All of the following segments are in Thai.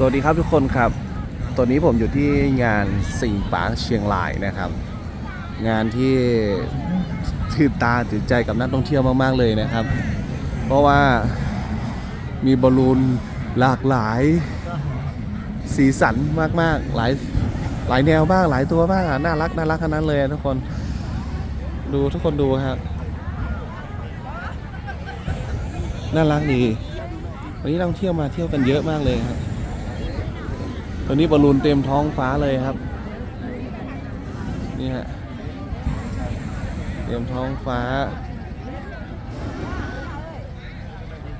สวัสดีครับทุกคนครับ ตอนนี้ผมอยู่ที่งานสิงปางเชียงรายนะครับ งานที่ตื่นตาตื่นใจกับนักท่องเที่ยวมาก ๆ เลยนะครับ เพราะว่ามีบอลลูนหลากหลายสีสันมาก ๆ หลายหลายแนวบ้างหลายตัวบ้างน่ารักน่ารักทั้งนั้นเลยทุกคน ดูทุกคนดูครับน่ารักดีวันนี้นักท่องเที่ยวมาเที่ยวกันเยอะมากเลยครับ ตอนนี้บอลลูนเต็มท้องฟ้าเลยครับ นี่ฮะ เต็มท้องฟ้า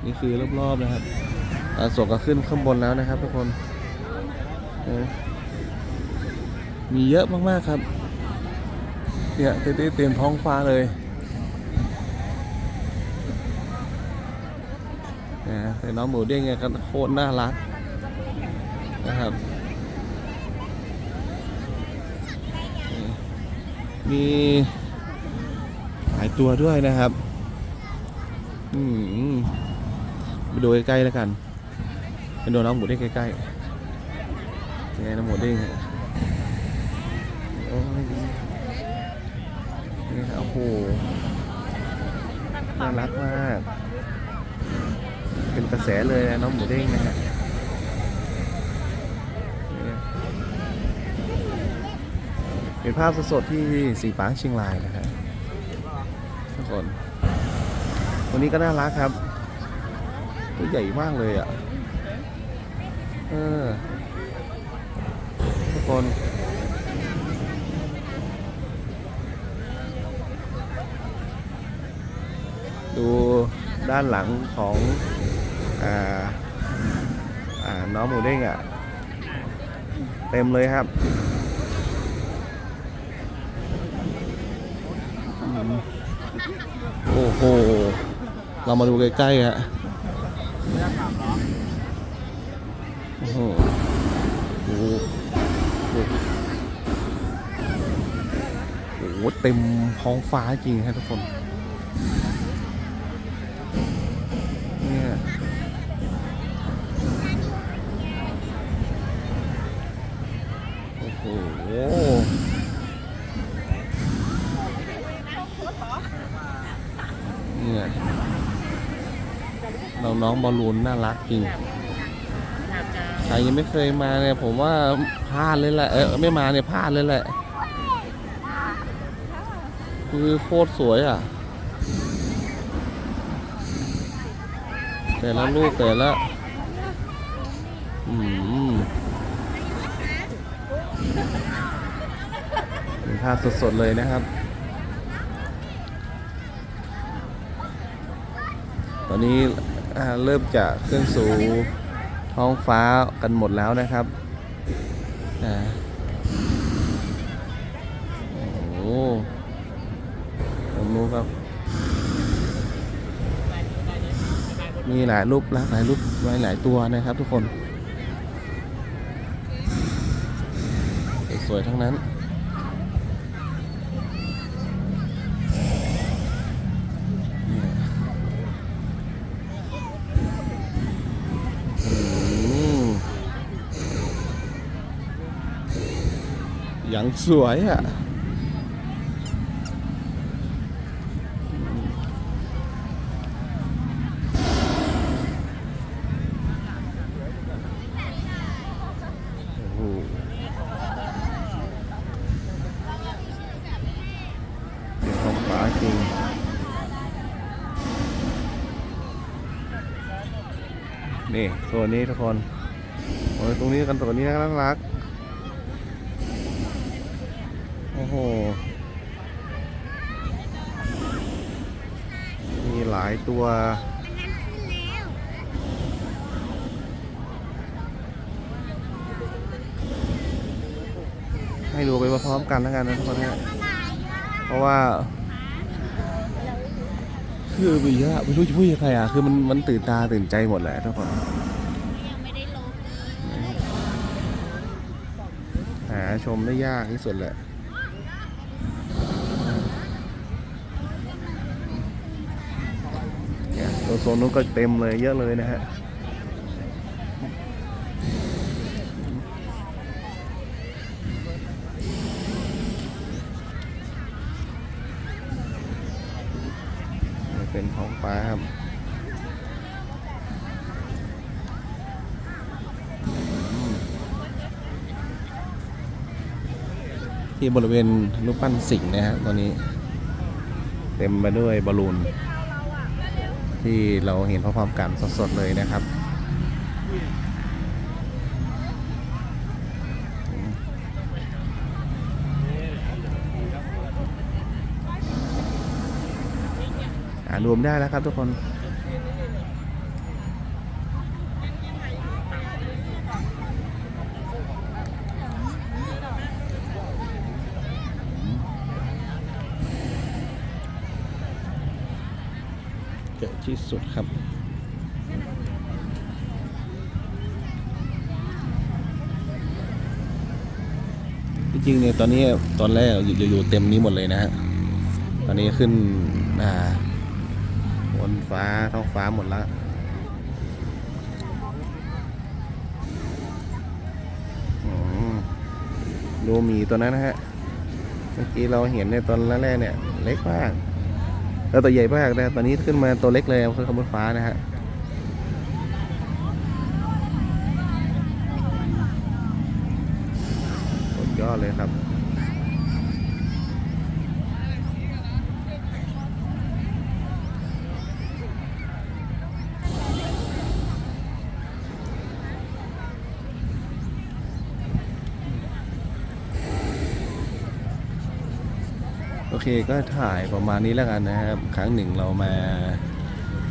นี่คือรอบๆนะครับอาศกก็ขึ้นข้างบนแล้วนะครับทุกคน มีเยอะมากๆครับเนี่ยเต็มเต็มท้องฟ้าเลยนะแต่น้องหมูเด้งเนี่ยก็โคตรน่ารักนะครับนี่ มีหลายตัวด้วยนะครับอืมไปดูใกล้ๆแล้วกันไปดูน้องหมูเด้งใกล้ๆยังไงน้องหมูเด้งโอ้ยนี่โอ้โหน่ารักมาก เป็นกระแสเลยนะน้องหมูเด้งนะฮะเนี่ย เป็นภาพสดๆที่สีปางเชียงรายนะฮะทุกคนวันนี้ก็น่ารักครับ ตัวใหญ่มากเลยอะ เออ ทุกคนดูด้านหลังของอ่าอ่าน้องหมูเด้งอะ เต็มเลยครับอืม โอ้โห เรามาดูใกล้ๆฮะโอ้โหโอ้โหเต็มท้องฟ้าจริงครับทุกคน นี่ยน้องน้องๆบอลลูนน่ารักจริง ใครยังไม่เคยมาเนี่ย ผมว่าพลาดเลยแหละ เออไม่มาเนี่ยพลาดเลยแหละ คือโคตรสวยอะ แต่ละลูกแต่ละอืมเป็นภาพสดๆเลยนะครับ ตอนนี้เริ่มจะขึ้นสู่ท้องฟ้ากันหมดแล้วนะครับโอ้ผมรู้ครับ มีหลายรูปลากหลายรูปหลายหลายตัวนะครับทุกคน สวยทั้งนั้น อย่างสวยอะจริงนี่โซนนี้ทุกคนโอ้ยตรงนี้กันตัวนี้น่ารัก โอ้โห มีหลายตัวให้ดูไปพร้อมกันแล้วกันนะทุกคนนะเพราะว่า คือมีเยอะไม่รู้จะพูดยังไงอะ คือมันมันตื่นตาตื่นใจหมดแหละทุกคนหาชมได้ยากที่สุดแหละ โซนนู้นก็เต็มเลยเยอะเลยนะฮะเป็นของป้าครับที่บริเวณรูปปั้นสิงห์นะฮะตอนนี้ เต็มไปด้วยบอลลูน ที่เราเห็นพร้อมๆกันสดๆเลยนะครับรวมได้แล้วครับทุกคน ที่สุดครับ จริงๆเนี่ยตอนนี้ตอนแรกอยู่อยู่เต็มนี้หมดเลยนะฮะตอนนี้ขึ้นอ่าบนฟ้าท้องฟ้าหมดแล้วอืมดูมีตัวนั้นนะฮะ เมื่อกี้เราเห็นในตอนแรกๆเนี่ย เล็กมาก แล้วตัวใหญ่มากนะตอนนี้ขึ้นมาตัวเล็กเลยคือขบวนฟ้านะฮะสุดยอดเลยครับ โอ เคก็ถ่ายประมาณนี้แล้วกันนะครับ ครั้งหนึ่งเรามา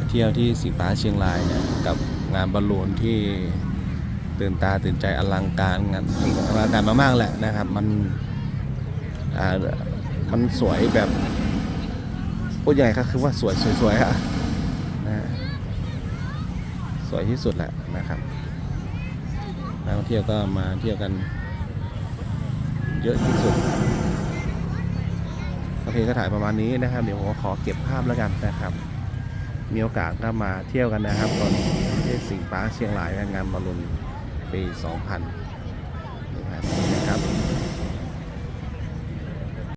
เที่ยวที่สีฟ้าเชียงรายเนี่ยกับงานบอลลูนที่ตื่นตาตื่นใจอลังการงานอลังการมากๆแหละนะครับ มันมันสวยแบบพูดยังไงครับคือว่าสวยสวยสวยอะนะสวยที่สุดแหละนะครับนักท่องเที่ยวก็มาเที่ยวกันเยอะที่สุด ก็ถ่ายประมาณนี้นะครับ เดี๋ยวผมขอเก็บภาพแล้วกันนะครับ มีโอกาสก็มาเที่ยวกันนะครับตอนที่สิงห์ปาเชียงรายงานบอลลูนปี 2000นะครับ